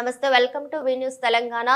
నమస్తే welcome to V news Telangana.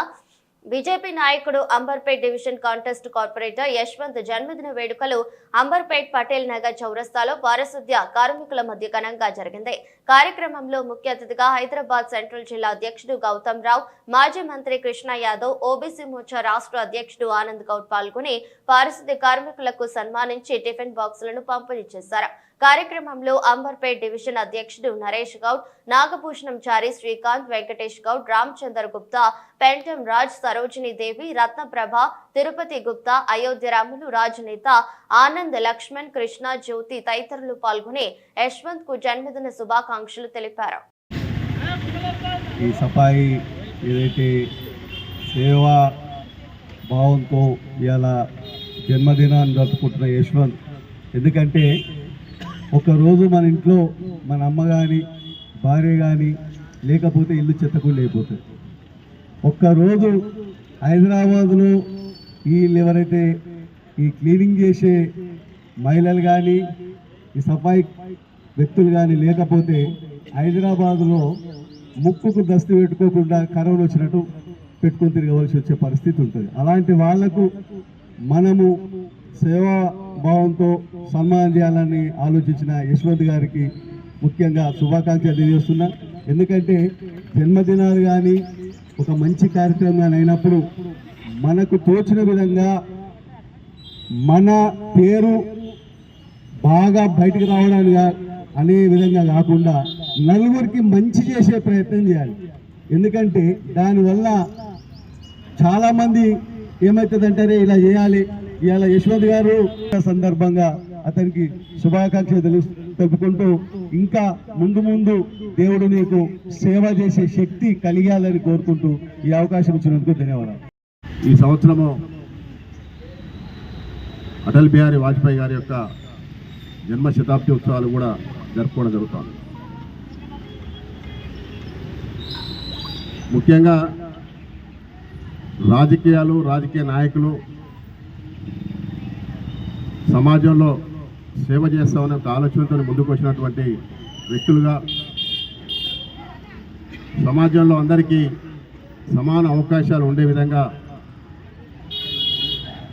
BJP నాయకుడు Amberpet division contest corporator Yashwant జన్మదిన వేడుకలు అంబర్పేట్ పటేల్ నగర్ చౌరస్తాలో పారిశుద్ధ్య కార్మికుల మధ్య ఘనంగా జరిగింది. కార్యక్రమంలో ముఖ్య అతిథిగా హైదరాబాద్ సెంట్రల్ జిల్లా అధ్యక్షుడు గౌతమ్ రావు మాజీ మంత్రి కృష్ణ యాదవ్ ఓబీసీ మోర్చా రాష్ట్ర అధ్యక్షుడు ఆనంద్ గౌడ్ పాల్గొని పారిశుద్ధ్య కార్మికులకు సన్మానించి టిఫిన్ బాక్సులను పంపిణీ చేశారు. కార్యక్రమంలో అంబర్పేట్ డివిజన్ అధ్యక్షుడు నరేష్ గౌడ్ నాగభూషణం చారి శ్రీకాంత్ వెంకటేష్ గౌడ్ రామచంద్ర గుప్తా పెంటం రాజ్ సరోజిని దేవి రత్నప్రభ తిరుపతి గుప్తా అయోధ్య రాములు రాజనేత ఆనంద్ లక్ష్మణ్ కృష్ణ జ్యోతి తదితరులు పాల్గొని యశ్వంత్కు జన్మదిన శుభాకాంక్షలు తెలిపారు. ఈ సఫాయి ఏదైతే సేవా భావంతో ఇవాళ జన్మదినాన్ని జరుపుకుంటున్న యశ్వంత్ ఎందుకంటే ఒకరోజు మన ఇంట్లో మన అమ్మ కానీ భార్య కానీ లేకపోతే ఇల్లు చెత్తకుండా అయిపోతుంది. ఒక్కరోజు హైదరాబాద్లో వీళ్ళు ఎవరైతే ఈ క్లీనింగ్ చేసే మహిళలు కానీ ఈ సఫాయి వ్యక్తులు కానీ లేకపోతే హైదరాబాదులో ముక్కుకు దస్తి పెట్టుకోకుండా కరోనా వచ్చినట్టు పెట్టుకొని తిరగవలసి వచ్చే పరిస్థితి ఉంటుంది. అలాంటి వాళ్ళకు మనము సేవా భావంతో సన్మానం చేయాలని ఆలోచించిన యశ్వంత్ గారికి ముఖ్యంగా శుభాకాంక్షలు తెలియజేస్తున్నా. ఎందుకంటే జన్మదినాలు కానీ ఒక మంచి కార్యక్రమం అయినప్పుడు మనకు తోచిన విధంగా మన పేరు బాగా బయటకు రావడానికి అనే విధంగా కాకుండా నలుగురికి మంచి చేసే ప్రయత్నం చేయాలి. ఎందుకంటే దానివల్ల చాలామంది ఏమవుతుందంటారే ఇలా చేయాలి. ఇలా యశ్వంత్ గారు సందర్భంగా అతనికి శుభాకాంక్షలు తెలు తెలుపుకుంటూ ఇంకా ముందు ముందు దేవుడు నీకు సేవ చేసే శక్తి కలిగాలని కోరుకుంటూ ఈ అవకాశం ఇచ్చినందుకు ధన్యవాదాలు. ఈ సంవత్సరము అటల్ బిహారీ వాజ్పేయి గారి యొక్క జన్మ శతాబ్ది ఉత్సవాలు కూడా జరుపుకోవడం జరుగుతుంది. ముఖ్యంగా రాజకీయాలు రాజకీయ నాయకులు సమాజంలో సేవ చేస్తామనే ఒక ఆలోచనతో ముందుకు వచ్చినటువంటి వ్యక్తులుగా సమాజంలో అందరికీ సమాన అవకాశాలు ఉండే విధంగా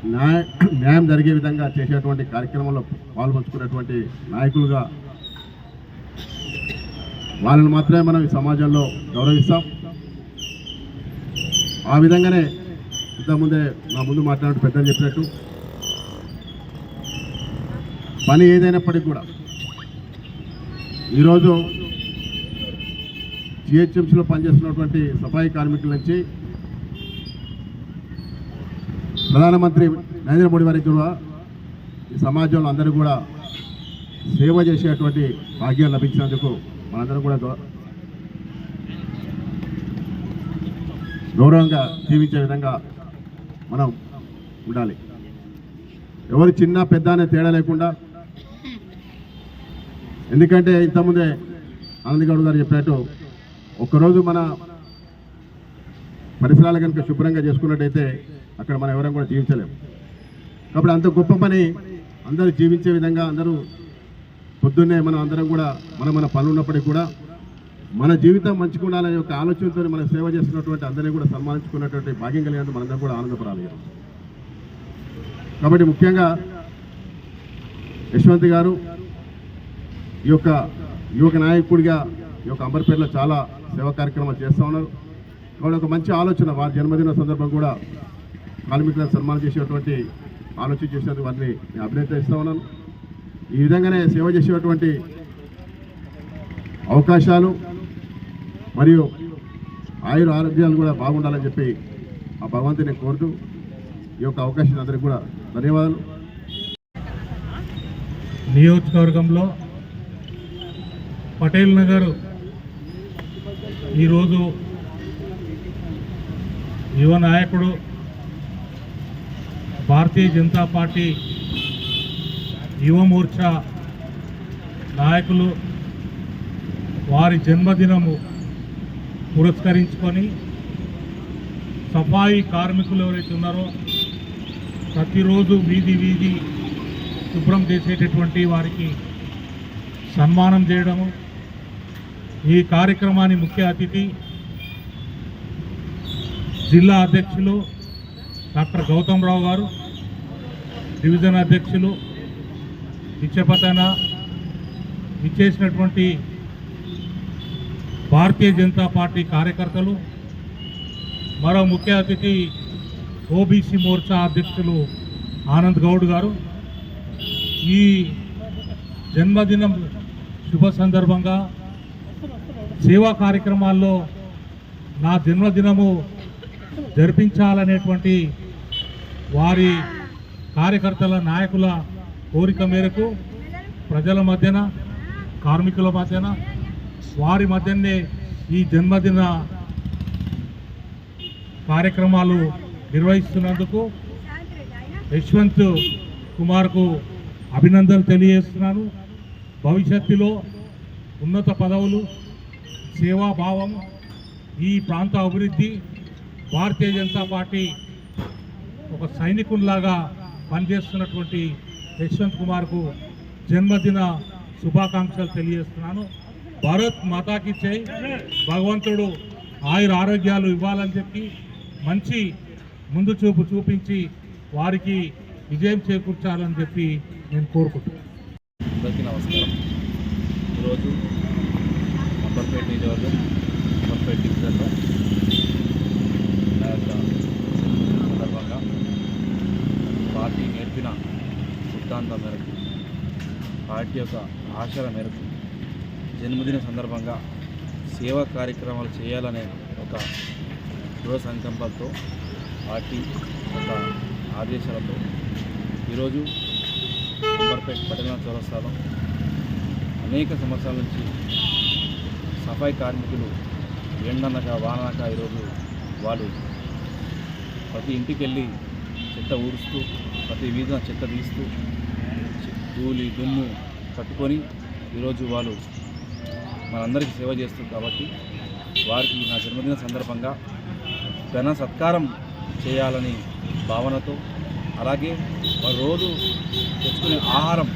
న్యాయ న్యాయం జరిగే విధంగా చేసేటువంటి కార్యక్రమంలో పాల్పంచుకునేటువంటి నాయకులుగా వాళ్ళని మాత్రమే మనం ఈ సమాజంలో గౌరవిస్తాం. ఆ విధంగానే ఇంతకుముందే నా ముందు మాట్లాడుతూ పెద్దలు చెప్పినట్టు పని ఏదైనప్పటికీ కూడా ఈరోజు జిహెచ్ఎంసీలో పనిచేస్తున్నటువంటి సఫాయి కార్మికుల నుంచి ప్రధానమంత్రి నరేంద్ర మోడీ వారికి కూడా ఈ సమాజంలో అందరూ కూడా సేవ చేసేటువంటి భాగ్యం లభించినందుకు మనందరం కూడా గౌరవంగా జీవించే విధంగా మనం ఉండాలి. ఎవరు చిన్న పెద్ద అనే తేడా లేకుండా ఎందుకంటే ఇంతకుముందే ఆనంద్ గౌడ్ గారు చెప్పినట్టు ఒక్కరోజు మన పరిసరాలు కనుక శుభ్రంగా చేసుకున్నట్టయితే అక్కడ మనం ఎవరైనా కూడా జీవించలేము. కాబట్టి అంత గొప్ప పని అందరూ జీవించే విధంగా అందరూ పొద్దున్నే మనం అందరం కూడా మన మన పనులు ఉన్నప్పటికీ కూడా మన జీవితం మంచిగా ఉండాలనే ఒక ఆలోచనతో మనం సేవ చేస్తున్నటువంటి అందరినీ కూడా సన్మానించుకున్నటువంటి భాగ్యం కలిగినందుకు మనందరం కూడా ఆనందపడాలి. కాబట్టి ముఖ్యంగా యశ్వంత్ గారు ఈ యొక్క యువక నాయకుడిగా ఈ యొక్క అంబర్పేటలో చాలా సేవా కార్యక్రమాలు చేస్తూ ఉన్నారు. కాబట్టి ఒక మంచి ఆలోచన వారి జన్మదిన సందర్భం కూడా కార్మికులను సన్మానం చేసేటువంటి ఆలోచన చేసినందుకు వారిని నేను అభినందిస్తూ ఉన్నాను. ఈ విధంగానే సేవ చేసేటువంటి అవకాశాలు మరియు ఆయుర ఆరోగ్యాలు కూడా బాగుండాలని చెప్పి ఆ భగవంతుని కోరుతూ ఈ యొక్క అవకాశం అందరికీ కూడా ధన్యవాదాలు. నియోజకవర్గంలో పటేల్ నగర్ ఈరోజు యువ నాయకుడు భారతీయ జనతా పార్టీ యువమోర్చా నాయకులు వారి జన్మదినము పురస్కరించుకొని సఫాయి కార్మికులు ఎవరైతే ఉన్నారో ప్రతిరోజు వీధి వీధి శుభ్రం చేసేటటువంటి వారికి సన్మానం చేయడము ఈ కార్యక్రమాన్ని ముఖ్య అతిథి జిల్లా అధ్యక్షులు డాక్టర్ గౌతమ్ రావు గారు డివిజన్ అధ్యక్షులు నిత్యపతన ఇచ్చేసినటువంటి భారతీయ జనతా పార్టీ కార్యకర్తలు మరో ముఖ్య అతిథి ఓబీసీ మోర్చా అధ్యక్షులు ఆనంద్ గౌడ్ గారు. ఈ జన్మదినం శుభ సందర్భంగా సేవా కార్యక్రమాల్లో నా జన్మదినము జరిపించాలనేటువంటి వారి కార్యకర్తల నాయకుల కోరిక మేరకు ప్రజల మధ్యన కార్మికుల మధ్యన వారి మధ్యనే ఈ జన్మదిన కార్యక్రమాలు నిర్వహిస్తున్నందుకు యశ్వంత్ కుమార్కు అభినందనలు తెలియజేస్తున్నాను. భవిష్యత్తులో ఉన్నత పదవులు సేవాభావం ఈ ప్రాంత అభివృద్ధి భారతీయ జనతా పార్టీ ఒక సైనికుల్లాగా పనిచేస్తున్నటువంటి యశ్వంత్ కుమార్కు జన్మదిన శుభాకాంక్షలు తెలియజేస్తున్నాను. భారత్ మాతాకి చేయి భగవంతుడు ఆయుర ఆరోగ్యాలు ఇవ్వాలని చెప్పి మంచి ముందు చూపు చూపించి వారికి విజయం చేకూర్చాలని చెప్పి నేను కోరుకుంటున్నాను. అందరికీ నమస్కారం. ఈరోజు అంబర్పేట నియోజకవర్గం అంబర్పేట డివిజన్లో నా యొక్క సందర్భంగా పార్టీ నేర్పిన సిద్ధాంతం మేరకు పార్టీ యొక్క ఆశల మేరకు జన్మదిన సందర్భంగా సేవా కార్యక్రమాలు చేయాలనే ఒక దృఢ సంకల్పంతో పార్టీ ఒక ఆదేశాలతో ఈరోజు అంబర్పేట పట్టణ చౌరస్తాలో అనేక సంవత్సరాల నుంచి సఫాయి కార్మికులు ఎండనక వాననక ఈరోజు వాళ్ళు ప్రతి ఇంటికి వెళ్ళి చెత్త ఊడుస్తూ ప్రతి వీధిన చెత్త తీస్తూ చె- ధూళి దుమ్ము పట్టుకొని ఈరోజు వాళ్ళు మనందరికీ సేవ చేస్తారు కాబట్టి వారికి నా జన్మదిన సందర్భంగా ఘన సత్కారం చేయాలని భావనతో అలాగే వారు రోజు తెచ్చుకునే ఆహారం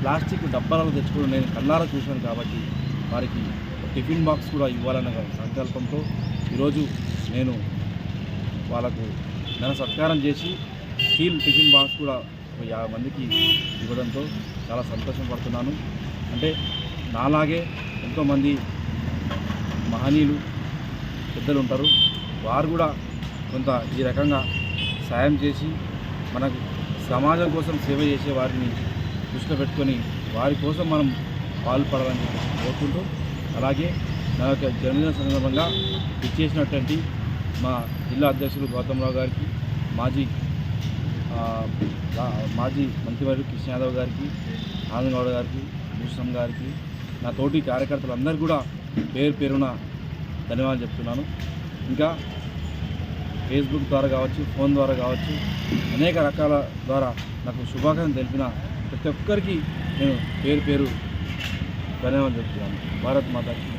ప్లాస్టిక్ డబ్బాలను తెచ్చుకుని నేను కన్నాల చూశాను కాబట్టి వారికి టిఫిన్ బాక్స్ కూడా ఇవ్వాలన్న సంకల్పంతో ఈరోజు నేను వాళ్ళకు ఘన సత్కారం చేసి స్టీల్ టిఫిన్ బాక్స్ కూడా ఒక యాభై మందికి ఇవ్వడంతో చాలా సంతోషం పడుతున్నాను. అంటే నాలాగే ఎంతోమంది మహనీయులు పెద్దలు ఉంటారు. వారు కూడా కొంత ఈ రకంగా సాయం చేసి మనకు సమాజం కోసం సేవ చేసే వారిని దృష్టిలో పెట్టుకొని వారి కోసం మనం పాల్పడాలని కోరుకుంటూ అలాగే నా యొక్క జన్మదిన సందర్భంగా ఇచ్చేసినటువంటి మా జిల్లా అధ్యక్షులు గౌతమ్రావు గారికి మాజీ మాజీ మంత్రివర్యులు కృష్ణ యాదవ్ గారికి ఆనందగౌడ గారికి భూషణం గారికి నా తోటి కార్యకర్తలందరూ కూడా పేరు పేరున ధన్యవాదాలు చెప్తున్నాను. ఇంకా ఫేస్బుక్ ద్వారా కావచ్చు ఫోన్ ద్వారా కావచ్చు అనేక రకాల ద్వారా నాకు శుభాకాంక్షలు తెలిపిన ప్రతి ఒక్కరికి నేను పేరు పేరు ధన్యవాదాలు చెప్తున్నాను. భారత్ మాతాకి.